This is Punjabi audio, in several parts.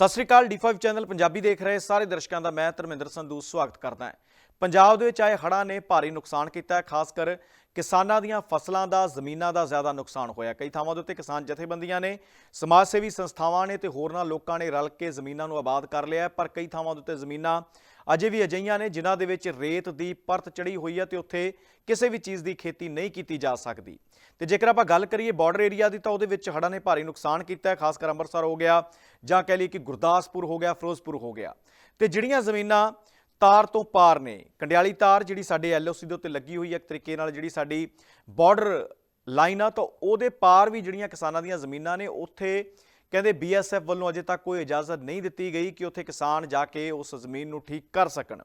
ਸਤਿ ਸ੍ਰੀ ਅਕਾਲ D5 ਚੈਨਲ ਪੰਜਾਬੀ ਦੇਖ ਰਹੇ ਸਾਰੇ ਦਰਸ਼ਕਾਂ ਦਾ ਮੈਂ ਧਰਮਿੰਦਰ ਸੰਧੂ ਸਵਾਗਤ ਕਰਦਾ ਹਾਂ। ਪੰਜਾਬ ਦੇ ਵਿੱਚ ਆਏ ਹੜ੍ਹਾਂ ਨੇ ਭਾਰੀ ਨੁਕਸਾਨ ਕੀਤਾ ਹੈ, ਖਾਸ ਕਰ ਕਿਸਾਨਾਂ ਦੀਆਂ ਫਸਲਾਂ ਦਾ, ਜ਼ਮੀਨਾਂ ਦਾ ਜ਼ਿਆਦਾ ਨੁਕਸਾਨ ਹੋਇਆ। ਕਈ ਥਾਵਾਂ ਦੇ ਉੱਤੇ ਕਿਸਾਨ ਜਥੇਬੰਦੀਆਂ ਨੇ, ਸਮਾਜ ਸੇਵੀ ਸੰਸਥਾਵਾਂ ਨੇ ਤੇ ਹੋਰਨਾਂ ਲੋਕਾਂ ਨੇ ਰਲ ਕੇ ਜ਼ਮੀਨਾਂ ਨੂੰ ਆਬਾਦ ਕਰ ਲਿਆ ਪਰ ਕਈ ਥਾਵਾਂ ਦੇ ਉੱਤੇ ਜ਼ਮੀਨਾਂ ਅਜੇ ਵੀ ਅਜਈਆਂ ਨੇ ਜਿਨ੍ਹਾਂ ਦੇ ਵਿੱਚ ਰੇਤ ਦੀ ਪਰਤ ਚੜੀ ਹੋਈ ਹੈ ਤੇ ਉੱਥੇ ਕਿਸੇ ਵੀ ਚੀਜ਼ ਦੀ ਖੇਤੀ ਨਹੀਂ ਕੀਤੀ ਜਾ ਸਕਦੀ। ਤੇ ਜੇਕਰ ਆਪਾਂ ਗੱਲ ਕਰੀਏ ਬਾਰਡਰ ਏਰੀਆ ਦੀ ਤਾਂ ਉਹਦੇ ਵਿੱਚ ਹੜ੍ਹਾਂ ਨੇ ਭਾਰੀ ਨੁਕਸਾਨ ਕੀਤਾ ਹੈ, ਖਾਸ ਕਰ ਅੰਮ੍ਰਿਤਸਰ ਹੋ ਗਿਆ ਜਾਂ ਕਹਿ ਲਈਏ ਕਿ ਗੁਰਦਾਸਪੁਰ ਹੋ ਗਿਆ, ਫਿਰੋਜ਼ਪੁਰ ਹੋ ਗਿਆ। ਤੇ ਜਿਹੜੀਆਂ ਜ਼ਮੀਨਾਂ ਤਾਰ ਤੋਂ ਪਾਰ ਨੇ, ਕੰਡਿਆਲੀ ਤਾਰ ਜਿਹੜੀ ਸਾਡੇ ਐਲਓਸੀ ਦੇ ਉੱਤੇ ਲੱਗੀ ਹੋਈ ਹੈ, ਇੱਕ ਤਰੀਕੇ ਨਾਲ ਜਿਹੜੀ ਸਾਡੀ ਬਾਰਡਰ ਲਾਈਨ ਆ, ਤਾਂ ਉਹਦੇ ਪਾਰ ਵੀ ਜਿਹੜੀਆਂ ਕਿਸਾਨਾਂ ਦੀਆਂ ਜ਼ਮੀਨਾਂ ਨੇ, ਉੱਥੇ ਕਹਿੰਦੇ ਬੀਐਸਐਫ ਵੱਲੋਂ ਅਜੇ ਤੱਕ ਕੋਈ ਇਜਾਜ਼ਤ ਨਹੀਂ ਦਿੱਤੀ ਗਈ ਕਿ ਉੱਥੇ ਕਿਸਾਨ ਜਾ ਕੇ ਉਸ ਜ਼ਮੀਨ ਨੂੰ ਠੀਕ ਕਰ ਸਕਣ।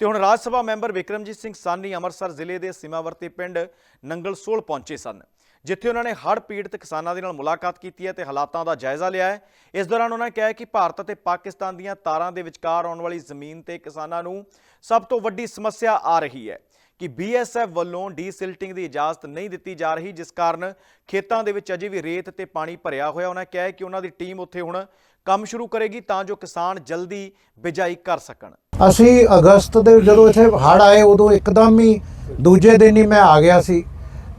ਤੇ ਹੁਣ ਰਾਜ ਸਭਾ ਮੈਂਬਰ ਵਿਕਰਮਜੀਤ ਸਿੰਘ ਸਾਨੀ ਅੰਮ੍ਰਿਤਸਰ ਜ਼ਿਲ੍ਹੇ ਦੇ ਸੀਮਾਵਰਤੀ ਪਿੰਡ ਨੰਗਲਸੋਲ ਪਹੁੰਚੇ ਸਨ, ਜਿੱਥੇ ਉਹਨਾਂ ਨੇ ਹੜ੍ਹ ਪੀੜਤ ਕਿਸਾਨਾਂ ਦੇ ਨਾਲ ਮੁਲਾਕਾਤ ਕੀਤੀ ਹੈ ਤੇ ਹਾਲਾਤਾਂ ਦਾ ਜਾਇਜ਼ਾ ਲਿਆ ਹੈ। ਇਸ ਦੌਰਾਨ ਉਹਨਾਂ ਨੇ ਕਿਹਾ ਕਿ ਭਾਰਤ ਅਤੇ ਪਾਕਿਸਤਾਨ ਦੀਆਂ ਤਾਰਾਂ ਦੇ ਵਿਚਕਾਰ ਆਉਣ ਵਾਲੀ ਜ਼ਮੀਨ ਤੇ ਕਿਸਾਨਾਂ ਨੂੰ ਸਭ ਤੋਂ ਵੱਡੀ ਸਮੱਸਿਆ ਆ ਰਹੀ ਹੈ ਕਿ ਬੀਐਸਐਫ ਵੱਲੋਂ ਡੀਸਿਲਟਿੰਗ ਦੀ ਇਜਾਜ਼ਤ ਨਹੀਂ ਦਿੱਤੀ ਜਾ ਰਹੀ, ਜਿਸ ਕਾਰਨ ਖੇਤਾਂ ਦੇ ਵਿੱਚ ਅਜੇ ਵੀ ਰੇਤ ਤੇ ਪਾਣੀ ਭਰਿਆ ਹੋਇਆ। ਉਹਨਾਂ ਕਿਹਾ ਕਿ ਉਹਨਾਂ ਦੀ ਟੀਮ ਉੱਥੇ ਹੁਣ ਕੰਮ ਸ਼ੁਰੂ ਕਰੇਗੀ ਤਾਂ ਜੋ ਕਿਸਾਨ ਜਲਦੀ ਬਿਜਾਈ ਕਰ ਸਕਣ। ਅਸੀਂ ਅਗਸਤ ਦੇ ਜਦੋਂ ਇੱਥੇ ਹੜ੍ਹ ਆਏ, ਉਦੋਂ ਇੱਕਦਮ ਹੀ ਦੂਜੇ ਦਿਨ ਹੀ ਮੈਂ ਆ ਗਿਆ ਸੀ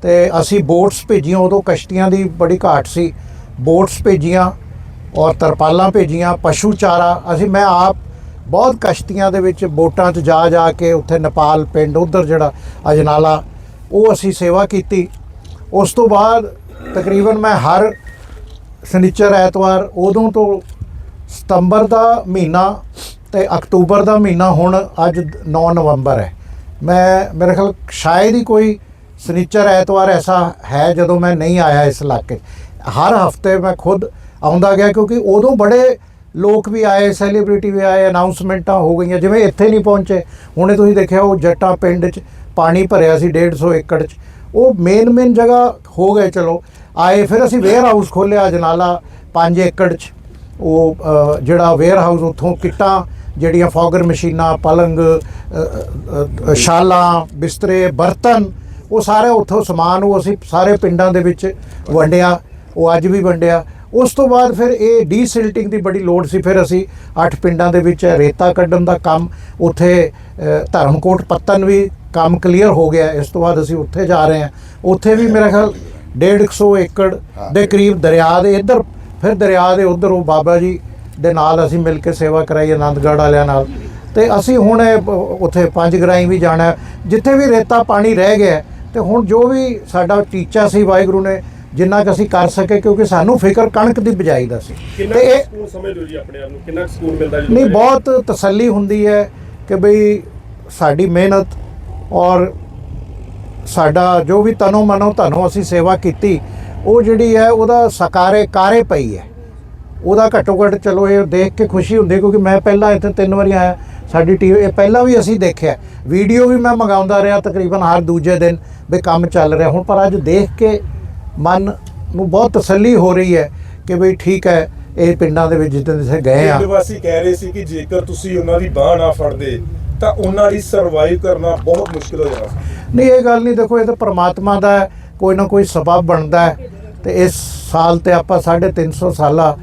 ਤੇ ਅਸੀਂ ਬੋਟਸ ਭੇਜੀਆਂ, ਉਦੋਂ ਕਸ਼ਤੀਆਂ ਦੀ ਬੜੀ ਘਾਟ ਸੀ। ਬੋਟਸ ਭੇਜੀਆਂ ਔਰ ਤਰਪਾਲਾਂ ਭੇਜੀਆਂ, ਪਸ਼ੂ ਚਾਰਾ, ਅਸੀਂ ਮੈਂ ਆਪ ਬਹੁਤ ਕਸ਼ਤੀਆਂ ਦੇ ਵਿੱਚ ਬੋਟਾਂ 'ਚ ਜਾ ਜਾ ਕੇ ਉੱਥੇ ਨੇਪਾਲ ਪਿੰਡ, ਉਧਰ ਜਿਹੜਾ ਅਜਨਾਲਾ, ਉਹ ਅਸੀਂ ਸੇਵਾ ਕੀਤੀ। ਉਸ ਤੋਂ ਬਾਅਦ ਤਕਰੀਬਨ ਮੈਂ ਹਰ ਸ਼ਨੀਚਰ ਐਤਵਾਰ ਉਦੋਂ ਤੋਂ ਸਤੰਬਰ ਦਾ ਮਹੀਨਾ ਤੇ ਅਕਤੂਬਰ ਦਾ ਮਹੀਨਾ ਹੁਣ ਅੱਜ 9 ਨਵੰਬਰ ਹੈ। ਮੈਂ, ਮੇਰੇ ਖਿਆਲ ਸ਼ਾਇਦ ਹੀ ਕੋਈ ਸ਼ਨੀਚਰ ਐਤਵਾਰ ਐਸਾ ਹੈ ਜਦੋਂ ਮੈਂ ਨਹੀਂ ਆਇਆ ਇਸ ਇਲਾਕੇ 'ਚ। ਹਰ ਹਫ਼ਤੇ ਮੈਂ ਖੁਦ ਆਉਂਦਾ ਗਿਆ ਕਿਉਂਕਿ ਉਦੋਂ ਬੜੇ ਲੋਕ ਵੀ ਆਏ ਸੈਲੀਬ੍ਰਿਟੀ ਵੀ ਆਏ ਅਨਾਉਂਸਮੈਂਟਾਂ ਹੋ ਗਈਆਂ, ਜਿਵੇਂ ਇੱਥੇ ਨਹੀਂ ਪਹੁੰਚੇ। ਹੁਣੇ ਤੁਸੀਂ ਦੇਖਿਆ ਉਹ ਜੱਟਾਂ ਪਿੰਡ 'ਚ ਪਾਣੀ ਭਰਿਆ ਸੀ 150 ਏਕੜ 'ਚ। ਉਹ ਮੇਨ ਮੇਨ ਜਗ੍ਹਾ ਹੋ ਗਏ, ਚਲੋ। ਆਏ ਫਿਰ ਅਸੀਂ ਵੇਅਰ ਹਾਊਸ ਖੋਲ੍ਹਿਆ ਜਨਾਲਾ 5 ਏਕੜ 'ਚ। ਉਹ ਜਿਹੜਾ ਵੇਅਰ ਹਾਊਸ ਉੱਥੋਂ ਕਿੱਟਾਂ ਜਿਹੜੀਆਂ ਫੌਗਰ ਮਸ਼ੀਨਾਂ ਪਲੰਗ ਸ਼ਾਲਾਂ ਬਿਸਤਰੇ ਬਰਤਨ ਉਹ ਸਾਰੇ ਉੱਥੋਂ ਸਮਾਨ ਉਹ ਅਸੀਂ ਸਾਰੇ ਪਿੰਡਾਂ ਦੇ ਵਿੱਚ ਵੰਡਿਆ ਉਹ ਅੱਜ ਵੀ ਵੰਡਿਆ। ਉਸ ਤੋਂ ਬਾਅਦ ਫਿਰ ਇਹ ਡੀਸਿਲਟਿੰਗ ਦੀ ਬੜੀ ਲੋੜ ਸੀ। ਫਿਰ ਅਸੀਂ ਅੱਠ ਪਿੰਡਾਂ ਦੇ ਵਿੱਚ ਰੇਤਾ ਕੱਢਣ ਦਾ ਕੰਮ ਉੱਥੇ ਧਰਮਕੋਟ ਪੱਤਨ ਵੀ ਕੰਮ ਕਲੀਅਰ ਹੋ ਗਿਆ। ਇਸ ਤੋਂ ਬਾਅਦ ਅਸੀਂ ਉੱਥੇ ਜਾ ਰਹੇ ਹਾਂ। ਉੱਥੇ ਵੀ ਮੇਰਾ ਖਿਆਲ 150 ਏਕੜ ਦੇ ਕਰੀਬ ਦਰਿਆ ਦੇ ਇੱਧਰ ਫਿਰ ਦਰਿਆ ਦੇ ਉੱਧਰ ਉਹ ਬਾਬਾ ਜੀ ਦੇ ਨਾਲ ਅਸੀਂ ਮਿਲ ਕੇ ਸੇਵਾ ਕਰਾਈ ਆਨੰਦਗੜ੍ਹ ਵਾਲਿਆਂ ਨਾਲ। ਤੇ ਅਸੀਂ ਹੁਣ ਉੱਥੇ ਪੰਜ ਗਰਾਈ ਵੀ ਜਾਣਾ। ਜਿੱਥੇ ਵੀ ਰੇਤਾ ਪਾਣੀ ਰਹਿ ਗਿਆ ਤੇ ਹੁਣ ਜੋ ਵੀ ਸਾਡਾ ਟੀਚਾ ਸੀ ਵਾਹਿਗੁਰੂ ਨੇ ਜਿੰਨਾ ਕੁ ਅਸੀਂ ਕਰ ਸਕੇ ਕਿਉਂਕਿ ਸਾਨੂੰ ਫਿਕਰ ਕਣਕ ਦੀ ਬਿਜਾਈ ਦਾ ਸੀ। ਤੇ ਇਹ ਸਮਝਦੇ ਹੋ ਜੀ ਆਪਣੇ ਆਪ ਨੂੰ? ਕਿੰਨਾ ਸਕੂਨ ਮਿਲਦਾ ਜੀ ਨਹੀਂ ਬਹੁਤ ਤਸੱਲੀ ਹੁੰਦੀ ਹੈ ਕਿ ਬਈ ਸਾਡੀ ਮਿਹਨਤ ਔਰ ਸਾਡਾ ਜੋ ਵੀ ਤਨੋ ਮਨੋ ਧਨੋ ਅਸੀਂ ਸੇਵਾ ਕੀਤੀ ਉਹ ਜਿਹੜੀ ਹੈ ਉਹਦਾ ਸਕਾਰੇ ਕਾਰੇ ਪਈ ਹੈ। ਉਹਦਾ ਘੱਟੋ ਘੱਟ ਚਲੋ ਇਹ ਦੇਖ ਕੇ ਖੁਸ਼ੀ ਹੁੰਦੀ ਕਿਉਂਕਿ ਮੈਂ ਪਹਿਲਾਂ ਇੱਥੇ ਤਿੰਨ ਵਾਰੀ ਆਇਆ ਸਾਡੀ ਟੀਮ ਇਹ ਪਹਿਲਾਂ ਵੀ ਅਸੀਂ ਦੇਖਿਆ ਵੀਡੀਓ ਵੀ ਮੈਂ ਮੰਗਾਉਂਦਾ ਰਿਹਾ ਤਕਰੀਬਨ ਹਰ ਦੂਜੇ ਦਿਨ ਵੀ ਕੰਮ ਚੱਲ ਰਿਹਾ। ਹੁਣ ਪਰ ਅੱਜ ਦੇਖ ਕੇ ਮਨ ਨੂੰ ਬਹੁਤ ਤਸੱਲੀ ਹੋ ਰਹੀ ਹੈ ਕਿ ਬਈ ਠੀਕ ਹੈ ਇਹ ਪਿੰਡਾਂ ਦੇ ਵਿੱਚ ਜਿੱਦਾਂ ਜਿੱਥੇ ਗਏ ਆ ਵਾਸੀ ਕਹਿ ਰਹੇ ਸੀ ਕਿ ਜੇਕਰ ਤੁਸੀਂ ਉਹਨਾਂ ਦੀ ਬਾਹ ਨਾ ਫੜਦੇ ਤਾਂ ਉਹਨਾਂ ਲਈ ਸਰਵਾਈਵ ਕਰਨਾ ਬਹੁਤ ਮੁਸ਼ਕਿਲ ਹੋ ਜਾਣਾ। ਨਹੀਂ ਇਹ ਗੱਲ ਨਹੀਂ ਦੇਖੋ ਇਹ ਤਾਂ ਪ੍ਰਮਾਤਮਾ ਦਾ ਕੋਈ ਨਾ ਕੋਈ ਸਬਬ ਬਣਦਾ ਹੈ। ਤੇ ਇਸ ਸਾਲ ਤੇ ਆਪਾਂ 350 ਸਾਲਾ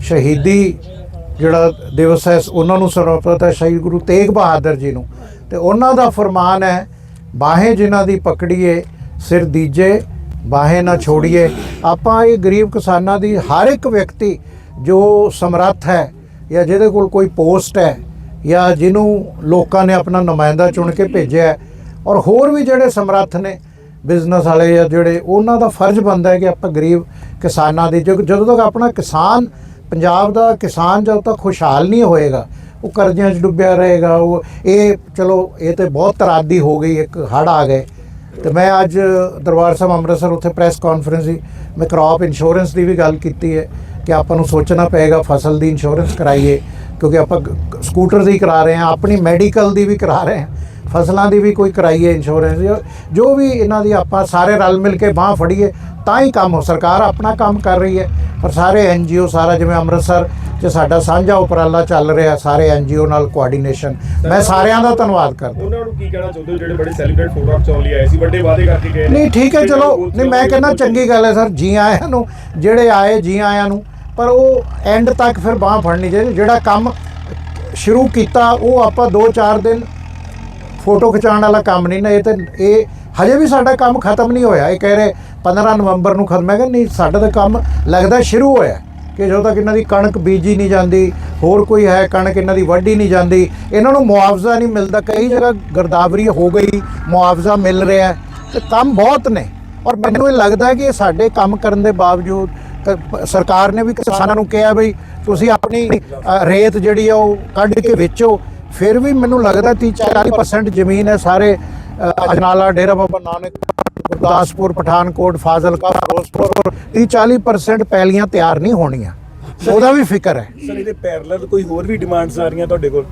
ਸ਼ਹੀਦੀ ਜਿਹੜਾ ਦਿਵਸ ਹੈ, ਉਹਨਾਂ ਨੂੰ ਸਮਰਪਿਤ ਹੈ ਸ਼ਹੀਦ ਗੁਰੂ ਤੇਗ ਬਹਾਦਰ ਜੀ ਨੂੰ। ਤੇ ਉਹਨਾਂ ਦਾ ਫਰਮਾਨ ਹੈ, ਬਾਹੇ ਜਿਨ੍ਹਾਂ ਦੀ ਪਕੜੀਏ, ਸਿਰ ਦੀਜੇ, ਬਾਹੇ ਨਾ ਛੋੜੀਏ। ਆਪਾਂ ਇਹ ਗਰੀਬ ਕਿਸਾਨਾਂ ਦੀ ਹਰ ਇੱਕ ਵਿਅਕਤੀ ਜੋ ਸਮਰੱਥ ਹੈ ਜਾਂ ਜਿਹਦੇ ਕੋਲ ਕੋਈ ਪੋਸਟ ਹੈ ਜਾਂ ਜਿਹਨੂੰ ਲੋਕਾਂ ਨੇ ਆਪਣਾ ਨੁਮਾਇੰਦਾ ਚੁਣ ਕੇ ਭੇਜਿਆ ਔਰ ਹੋਰ ਵੀ ਜਿਹੜੇ ਸਮਰੱਥ ਨੇ, ਬਿਜ਼ਨਸ ਵਾਲੇ ਜਾਂ ਜਿਹੜੇ, ਉਹਨਾਂ ਦਾ ਫਰਜ਼ ਬਣਦਾ ਹੈ ਕਿ ਆਪਾਂ ਗਰੀਬ ਕਿਸਾਨਾਂ ਦੀ ਜਦੋਂ ਜਦੋਂ ਤੱਕ ਆਪਣਾ ਕਿਸਾਨ ਪੰਜਾਬ ਦਾ ਕਿਸਾਨ ਜਦੋਂ ਤੱਕ ਖੁਸ਼ਹਾਲ ਨਹੀਂ ਹੋਏਗਾ, ਉਹ ਕਰਜ਼ਿਆਂ 'ਚ ਡੁੱਬਿਆ ਰਹੇਗਾ, ਉਹ ਇਹ ਚਲੋ, ਇਹ ਤੇ ਬਹੁਤ ਤਰਾਦੀ ਹੋ ਗਈ, ਇੱਕ ਹੜ੍ਹ ਆ ਗਏ। ਤੇ ਮੈਂ ਅੱਜ ਦਰਬਾਰ ਸਾਹਿਬ ਅੰਮ੍ਰਿਤਸਰ ਉੱਥੇ ਪ੍ਰੈਸ ਕਾਨਫਰੰਸ ਸੀ। ਮੈਂ ਕ੍ਰੌਪ ਇੰਸ਼ੋਰੈਂਸ ਦੀ ਵੀ ਗੱਲ ਕੀਤੀ ਹੈ ਕਿ ਆਪਾਂ ਨੂੰ ਸੋਚਣਾ ਪਏਗਾ ਫਸਲ ਦੀ ਇੰਸ਼ੋਰੈਂਸ ਕਰਾਈਏ, ਕਿਉਂਕਿ ਆਪਾਂ ਸਕੂਟਰ ਦੀ ਕਰਾ ਰਹੇ ਹਾਂ, ਆਪਣੀ ਮੈਡੀਕਲ ਦੀ ਵੀ ਕਰਾ ਰਹੇ ਹਾਂ। ਫਸਲਾਂ ਦੀ ਵੀ ਕੋਈ ਕਰਾਈਏ ਇੰਸ਼ੋਰੈਂਸ ਜੋ- ਜੋ ਵੀ ਇਹਨਾਂ ਦੀ ਆਪਾਂ ਸਾਰੇ ਰਲ ਮਿਲ ਕੇ ਬਾਹ ਫੜੀਏ, ਤਾਂ ਹੀ ਕੰਮ ਹੋ, ਸਰਕਾਰ ਆਪਣਾ ਕੰਮ ਕਰ ਰਹੀ ਹੈ। ਪਰ ਸਾਰੇ ਐਨਜੀਓ ਸਾਰਾ ਜਿਵੇਂ ਅੰਮ੍ਰਿਤਸਰ 'ਚ ਸਾਡਾ ਸਾਂਝਾ ਉਪਰਾਲਾ ਚੱਲ ਰਿਹਾ ਸਾਰੇ ਐਨਜੀਓ ਨਾਲ ਕੋਆਰਡੀਨੇਸ਼ਨ ਮੈਂ ਸਾਰਿਆਂ ਦਾ ਧੰਨਵਾਦ ਕਰਦਾ। ਉਹਨਾਂ ਨੂੰ ਕੀ ਕਹਿਣਾ ਚਾਹੁੰਦੇ ਹੋ ਜਿਹੜੇ ਬੜੇ ਸੈਲੀਬ੍ਰੇਟ ਫੋਟੋ ਖਿਚਾਉਣ ਲਈ ਆਏ ਸੀ? ਵੱਡੇ ਵਾਅਦੇ ਕਰਕੇ ਗਏ ਨਹੀਂ ਠੀਕ ਹੈ ਤੇ ਚਲੋ ਨਹੀਂ ਮੈਂ ਕਹਿੰਦਾ ਚੰਗੀ ਗੱਲ ਹੈ ਸਰ। ਜੀ ਆਇਆਂ ਨੂੰ ਜਿਹੜੇ ਆਏ ਜੀ ਆਇਆਂ ਨੂੰ। ਪਰ ਉਹ ਐਂਡ ਤੱਕ ਫਿਰ ਬਾਹ ਫੜਨੀ ਚਾਹੀਦੀ। ਜਿਹੜਾ ਕੰਮ ਸ਼ੁਰੂ ਕੀਤਾ ਉਹ ਆਪਾਂ 2-4 ਦਿਨ ਫੋਟੋ ਖਿਚਾਉਣ ਵਾਲਾ ਕੰਮ ਨਹੀਂ ਨਾ ਇਹ ਤੇ ਇਹ ਹਜੇ ਵੀ ਸਾਡਾ ਕੰਮ ਖਤਮ ਨਹੀਂ ਹੋਇਆ। ਇਹ ਕਹਿ ਰਹੇ 15 ਨਵੰਬਰ ਨੂੰ ਖਤਮ। ਹੈਗਾ ਨਹੀਂ, ਸਾਡਾ ਤਾਂ ਕੰਮ ਲੱਗਦਾ ਸ਼ੁਰੂ ਹੋਇਆ। ਕਿ ਜਦੋਂ ਤੱਕ ਇਹਨਾਂ ਦੀ ਕਣਕ ਬੀਜੀ ਨਹੀਂ ਜਾਂਦੀ, ਹੋਰ ਕੋਈ ਹੈ ਕਣਕ ਇਹਨਾਂ ਦੀ ਵੱਢੀ ਨਹੀਂ ਜਾਂਦੀ, ਇਹਨਾਂ ਨੂੰ ਮੁਆਵਜ਼ਾ ਨਹੀਂ ਮਿਲਦਾ। ਕਈ ਜਗ੍ਹਾ ਗਰਦਾਵਰੀ ਹੋ ਗਈ, ਮੁਆਵਜ਼ਾ ਮਿਲ ਰਿਹਾ। ਹੈ ਤੇ ਕੰਮ ਬਹੁਤ ਨੇ। ਔਰ ਮੈਨੂੰ ਇਹ ਲੱਗਦਾ ਹੈ ਕਿ ਸਾਡੇ ਕੰਮ ਕਰਨ ਦੇ ਬਾਵਜੂਦ, ਕ- ਸਰਕਾਰ ਨੇ ਵੀ ਕਿਸਾਨਾਂ ਨੂੰ ਕਿਹਾ ਬਈ ਤੁਸੀਂ ਆਪਣੀ ਰੇਤ ਜਿਹੜੀ ਆ ਉਹ ਕੱਢ ਕੇ ਵੇਚੋ। ਫਿਰ ਵੀ ਮੈਨੂੰ ਲੱਗਦਾ 30 40% ਜ਼ਮੀਨ ਹੈ ਸਾਰੇ ਅਜਨਾਲਾ ਡੇਰਾ ਬਾਬਾ ਨਾਨਕ ਗੁਰਦਾਸਪੁਰ ਪਠਾਨਕੋਟ ਫਾਜ਼ਿਲਕਾ ਫਿਰੋਜ਼ਪੁਰ 30 40% ਪੈਲੀਆਂ ਤਿਆਰ ਨਹੀਂ ਹੋਣੀਆਂ। ਉਹਦਾ ਵੀ ਫਿਕਰ ਹੈ। ਸਰ ਇਹਦੇ ਪੈਰਲਲ ਕੋਈ ਹੋਰ ਵੀ ਡਿਮਾਂਡਸ ਆ ਰਹੀਆਂ ਤੁਹਾਡੇ ਕੋਲ?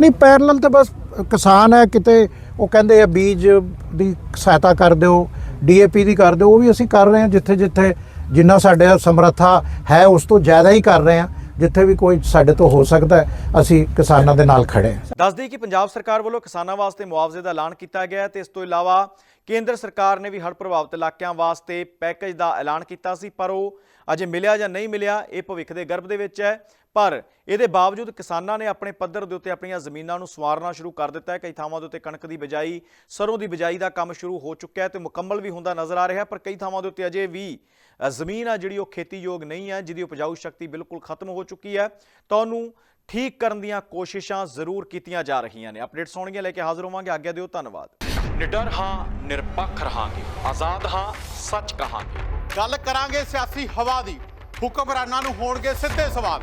ਨਹੀਂ ਪੈਰਲਲ ਤੇ ਬਸ ਕਿਸਾਨ ਹੈ ਕਿਤੇ ਉਹ ਕਹਿੰਦੇ ਆ ਬੀਜ ਦੀ ਸਹਾਇਤਾ ਕਰ ਦਿਓ ਡੀਏਪੀ ਦੀ ਕਰ ਦਿਓ ਉਹ ਵੀ ਅਸੀਂ ਕਰ ਰਹੇ ਹਾਂ ਜਿੱਥੇ ਜਿੱਥੇ ਜਿੰਨਾ ਸਾਡੇ ਸਮਰੱਥਾ ਹੈ ਉਸ ਤੋਂ ਜ਼ਿਆਦਾ ਹੀ ਕਰ ਰਹੇ ਹਾਂ। ਜਿੱਥੇ ਵੀ ਕੋਈ ਸਾਡੇ ਤੋਂ ਹੋ ਸਕਦਾ ਅਸੀਂ ਕਿਸਾਨਾਂ ਦੇ ਨਾਲ ਖੜੇ ਹਾਂ। ਦੱਸ ਕਿ ਪੰਜਾਬ ਸਰਕਾਰ ਵੱਲੋਂ ਕਿਸਾਨਾਂ ਵਾਸਤੇ ਮੁਆਵਜ਼ੇ ਦਾ ਐਲਾਨ ਕੀਤਾ ਗਿਆ ਹੈ ਤੇ ਇਸ ਤੋਂ ਇਲਾਵਾ ਕੇਂਦਰ ਸਰਕਾਰ ਨੇ ਵੀ ਹੜ੍ਹ ਪ੍ਰਭਾਵਿਤ ਇਲਾਕਿਆਂ ਵਾਸਤੇ ਪੈਕੇਜ ਦਾ ਐਲਾਨ ਕੀਤਾ ਸੀ, ਪਰ ਉਹ ਅਜੇ ਮਿਲਿਆ ਜਾਂ ਨਹੀਂ ਮਿਲਿਆ, ਇਹ ਭਵਿੱਖ ਦੇ ਗਰਭ ਦੇ ਵਿੱਚ ਹੈ। ਪਰ ਇਹਦੇ ਬਾਵਜੂਦ ਕਿਸਾਨਾਂ ਨੇ ਆਪਣੇ ਪੱਧਰ ਦੇ ਉੱਤੇ ਆਪਣੀਆਂ ਜ਼ਮੀਨਾਂ ਨੂੰ ਸਵਾਰਨਾ ਸ਼ੁਰੂ ਕਰ ਦਿੱਤਾ ਹੈ। ਕਈ ਥਾਵਾਂ ਦੇ ਉੱਤੇ ਕਣਕ ਦੀ ਬਿਜਾਈ ਸਰੋਂ ਦੀ ਬਿਜਾਈ ਦਾ ਕੰਮ ਸ਼ੁਰੂ ਹੋ ਚੁੱਕਿਆ ਹੈ ਤੇ ਮੁਕੰਮਲ ਵੀ ਹੁੰਦਾ ਨਜ਼ਰ ਆ ਰਿਹਾ ਪਰ ਕਈ ਥਾਵਾਂ ਦੇ ਉੱਤੇ ਅਜੇ ਵੀ ਜ਼ਮੀਨ ਆ ਜਿਹੜੀ ਉਹ ਖੇਤੀਯੋਗ ਨਹੀਂ ਹੈ ਜਿਹਦੀ ਉਪਜਾਊ ਸ਼ਕਤੀ ਬਿਲਕੁਲ ਖਤਮ ਹੋ ਚੁੱਕੀ ਹੈ। ਤਾਂ ਉਹਨੂੰ ਠੀਕ ਕਰਨ ਦੀਆਂ ਕੋਸ਼ਿਸ਼ਾਂ ਜ਼ਰੂਰ ਕੀਤੀਆਂ ਜਾ ਰਹੀਆਂ ਨੇ। ਅਪਡੇਟਸ ਆਉਣਗੀਆਂ ਲੈ ਕੇ ਹਾਜ਼ਰ ਹੋਵਾਂਗੇ। ਆਗਿਆ ਦਿਓ ਧੰਨਵਾਦ। ਨਿਡਰ ਹਾਂ ਨਿਰਪੱਖ ਰਹਾਂਗੇ। ਆਜ਼ਾਦ ਹਾਂ ਸੱਚ ਕਹਾਂਗੇ। ਗੱਲ ਕਰਾਂਗੇ ਸਿਆਸੀ ਹਵਾ ਦੀ। ਹੁਕਮਰਾਨਾਂ ਨੂੰ ਹੋਣਗੇ ਸਿੱਧੇ ਸਵਾਲ।